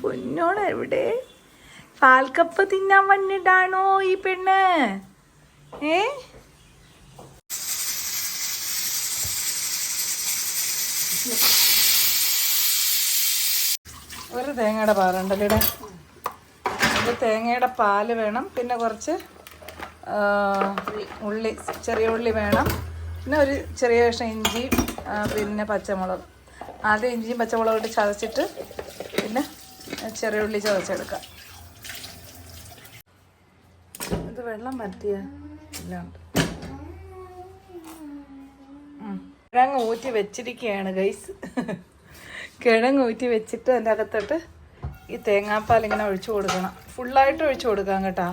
പൊന്നോളെ എവിടെ? പാൽക്കപ്പ് തിന്നാൻ വന്നിട്ടാണോ ഈ പെണ്ണ്? ഏ? ഒരു തേങ്ങയുടെ പാലുണ്ടല്ലേ ഒരു തേങ്ങയുടെ പാൽ വേണം. പിന്നെ കുറച്ച് ഉള്ളി ചെറിയ ഉള്ളി വേണം. പിന്നെ ഒരു ചെറിയ കഷ്ണം ഇഞ്ചി പിന്നെ പച്ചമുളക്. ആദ്യം ഇഞ്ചിയും പച്ചമുളകും ഇട്ട് ചതച്ചിട്ട് പിന്നെ ചെറിയ ഉള്ളി ചതച്ചെടുക്കാം. ഇത് വെള്ളം ഉം. കിഴങ്ങ് ഊറ്റി വെച്ചിരിക്കുകയാണ് ഗൈസ് കിഴങ്ങ് ഊറ്റി വെച്ചിട്ട് അതിന്റെ അകത്തോട്ട് ഈ തേങ്ങാപ്പാൽ ഇങ്ങനെ ഒഴിച്ചു കൊടുക്കണം. ഫുള്ളായിട്ട് ഒഴിച്ചു കൊടുക്കാം കേട്ടോ.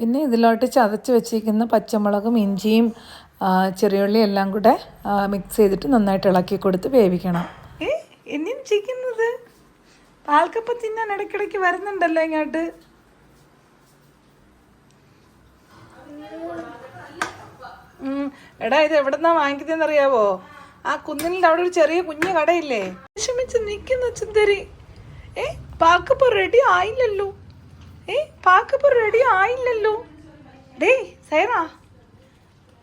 പിന്നെ ഇതിലോട്ട് ചതച്ച് വെച്ചിരിക്കുന്ന പച്ചമുളകും ഇഞ്ചിയും ചെറിയുള്ളി എല്ലാം കൂടെ മിക്സ് ചെയ്തിട്ട് നന്നായിട്ട് ഇളക്കി കൊടുത്ത് വേവിക്കണം. ഏ എന്നെയും ചെയ്യുന്നത്? പാൽക്കപ്പ തിന്നാൻ ഇടയ്ക്കിടയ്ക്ക് വരുന്നുണ്ടല്ലോ ഇങ്ങോട്ട്. എടാ ഇത് എവിടെന്നാ വാങ്ങിക്കുന്നതെന്ന് അറിയാവോ ആ കുന്നിലിന്റെ അവിടെ ഒരു ചെറിയ കുഞ്ഞു കടയില്ലേ? വിഷമിച്ച് നിൽക്കുന്നു ചിന്തരി ഏ പാൽക്കപ്പ റെഡി ആയില്ലല്ലോ. ഏ പാക്കപ്പ് റെഡി ആയില്ലല്ലോ. ഡേ സൈറാ.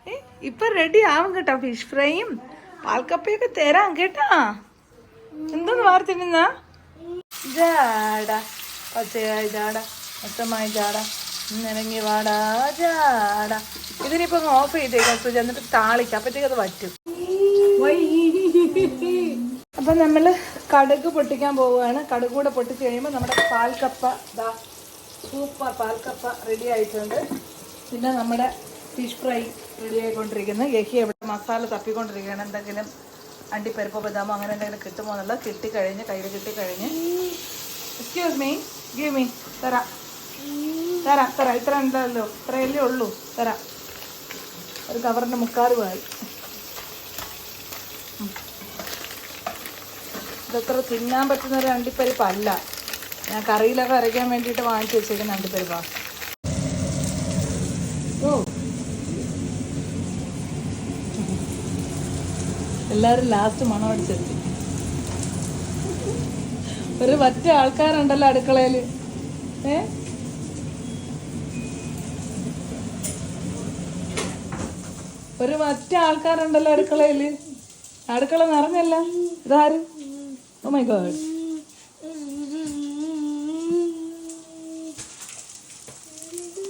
ഏ ഇപ്പൊ റെഡി ആവും കേട്ടോ ഫിഷ് ഫ്രൈയും പാൽക്കപ്പയൊക്കെ തരാം കേട്ടാ. എന്തോന്ന് വാർത്തിരുന്ന ജാട പച്ചയായി ജാട മൊത്തമായി ജാട. ഇന്നിറങ്ങി വാടാ ജാട. ഇതിനിപ്പോ ഓഫ് ചെയ്തേക്കാം സുജ. എന്നിട്ട് താളിക്കാം അപ്പത്തേക്ക് അത് പറ്റും അപ്പൊ നമ്മൾ കടുക് പൊട്ടിക്കാൻ പോവുകയാണ്. കടുക് കൂടെ പൊട്ടിച്ച് കഴിയുമ്പോൾ നമ്മുടെ പാൽക്കപ്പ ദാ സൂപ്പർ പാൽക്കപ്പ റെഡി ആയിട്ടുണ്ട്. പിന്നെ നമ്മുടെ ഫിഷ് ഫ്രൈ റെഡി ആയിക്കൊണ്ടിരിക്കുന്നു. യഹി എവിടെ മസാല തപ്പിക്കൊണ്ടിരിക്കുകയാണ്. എന്തെങ്കിലും അണ്ടിപ്പരിപ്പ് ബദാമോ അങ്ങനെ എന്തെങ്കിലും കിട്ടുമോ എന്നുള്ളത് കിട്ടിക്കഴിഞ്ഞ് കയ്യിൽ കിട്ടിക്കഴിഞ്ഞ്. എക്സ്ക്യൂസ് മീ ഗീവ് മീ തരാം. തരാം തരാം. ഇത്ര ഉണ്ടല്ലോ. ഇത്രയല്ലേ ഉള്ളൂ. തരാം. ഒരു കവറിന്റെ മുക്കാറുമായി ഇതത്ര തിന്നാൻ പറ്റുന്ന ഒരു അണ്ടിപ്പരിപ്പല്ല. ഞാൻ കറിയിലൊക്കെ അരയ്ക്കാൻ വേണ്ടിയിട്ട് വാങ്ങിച്ചു വെച്ചേക്കുന്ന അണ്ടിപ്പരിപ്പാ ഓ. എല്ലാവരും ലാസ്റ്റ് മണം അടിച്ചെത്തി ഒരു മറ്റേ ആൾക്കാരുണ്ടല്ലോ അടുക്കളയിൽ ഏ? ഒരു മറ്റേ ആൾക്കാരുണ്ടല്ലോ അടുക്കളയിൽ അടുക്കള നിറഞ്ഞല്ല. ഇതാര്? ഓ മൈ ഗോഡ്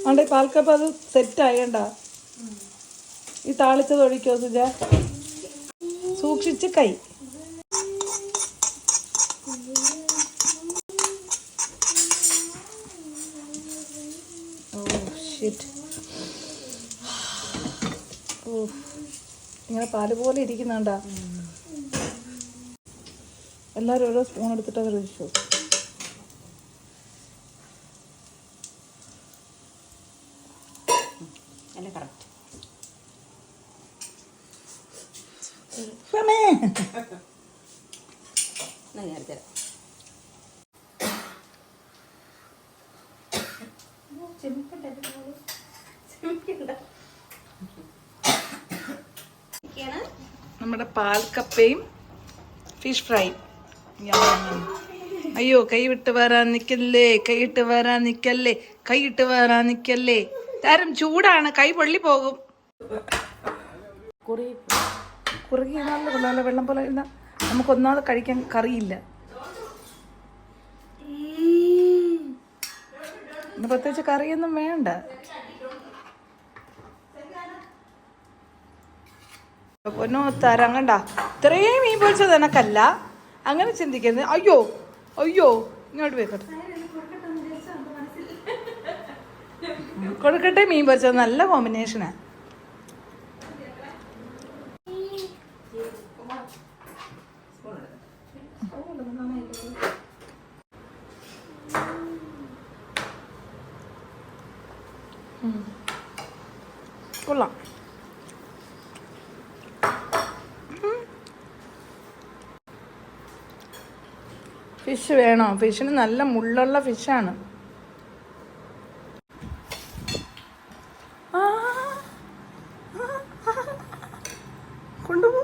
ആണ്ടെ പാൽക്കപ്പ് അത് സെറ്റ് ആയണ്ട. ഈ താളിച്ചത് ഒഴിക്കോ സുജ? സൂക്ഷിച്ച് കൈ. ഷിറ്റ് ഇങ്ങനെ പാൽ പോലെ ഇരിക്കുന്നുണ്ടാ? എല്ലാവരും ഓരോ സ്പൂൺ എടുത്തിട്ട് അവർ ഒഴിച്ചു നമ്മുടെ പാൽക്കപ്പയും ഫിഷ് ഫ്രൈ അയ്യോ കൈ വിട്ട് വരാൻ നിക്കല്ലേ കൈ ഇട്ട് വരാൻ നിക്കല്ലേ കൈ ഇട്ട് വരാൻ നിക്കല്ലേ. താരം ചൂടാണ് കൈ പൊള്ളി പോകും. കുറി കുറുകി നല്ല കൊള്ളാല വെള്ളം പോലെ ഇല്ല നമുക്ക് ഒന്നാമത് കഴിക്കാൻ കറിയില്ല. പ്രത്യേകിച്ച് കറിയൊന്നും വേണ്ട. പൊന്നു തരാം ഇത്രയും മീൻ പൊളിച്ചത് എനക്കല്ല. അങ്ങനെ ചിന്തിക്കരുത്. അയ്യോ അയ്യോ ഇങ്ങോട്ട് വെക്കട്ടെ കൊടുക്കട്ടെ മീൻ പൊരിച്ചത് നല്ല കോമ്പിനേഷനാ കൊള്ളാം. ഫിഷ് വേണോ? ഫിഷിന് നല്ല മുള്ളുള്ള ഫിഷാണ് കൊണ്ടുപോ.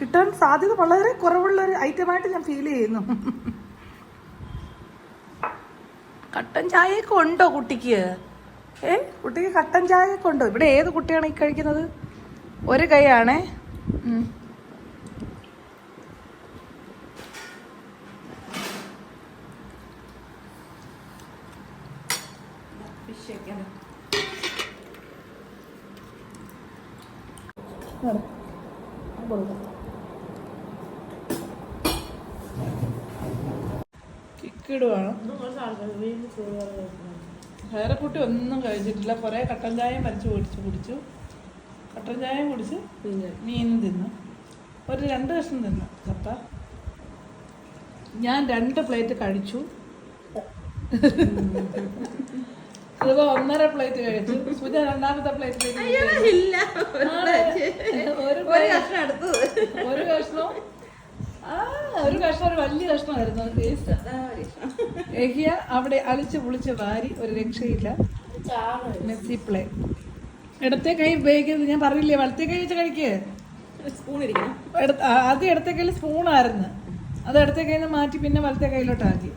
കിട്ടാൻ സാധ്യത വളരെ കുറവുള്ള ഒരു ഐറ്റമായിട്ട് ഞാൻ ഫീൽ ചെയ്യുന്നു. കട്ടൻ ചായയൊക്കെ ഉണ്ടോ കുട്ടിക്ക്? ഏ? കുട്ടിക്ക് കട്ടൻ ചായ ഉണ്ടോ? ഇവിടെ ഏത് കുട്ടിയാണ് ഈ കഴിക്കുന്നത്? ഒരു കൈയാണേ. ഉം. കിക്കിടുവാണ് വേറെ കുട്ടി ഒന്നും കഴിച്ചിട്ടില്ല. കുറേ കട്ടൻ ചായയും വലിച്ചു കുടിച്ചു കുടിച്ചു. കട്ടൻ ചായയും കുടിച്ച് മീനും തിന്നു. ഒരു രണ്ട് കഷ്ണം തിന്നു. കപ്പ. ഞാൻ രണ്ട് പ്ലേറ്റ് കഴിച്ചു. സുധ ഒന്നര പ്ലേറ്റ് കഴിച്ചു. സുജ രണ്ടാമത്തെ പ്ലേറ്റ് ഒരു കഷ്ണം ഒരു കഷ്ണം ഒരു കഷ്ണം ഒരു വലിയ കഷ്ണമായിരുന്നു അത് ടേസ്റ്റ് എഹിയ അവിടെ അലിച്ച് പുളിച്ച് വാരി ഒരു രക്ഷയില്ല. മെസ്സി പ്ലേ ഇടത്തെ കൈ ഉപയോഗിക്കുന്നത് ഞാൻ പറഞ്ഞില്ലേ വലത്തെ കൈ വെച്ച് കഴിക്കേ. സ്പൂൺ ഇരിക്കണം. ആദ്യം ഇടത്തെ കയ്യിൽ സ്പൂണായിരുന്നു അത് ഇടത്തെ കയ്യിൽ നിന്ന് മാറ്റി പിന്നെ വലത്തെ കയ്യിലോട്ടാക്കി.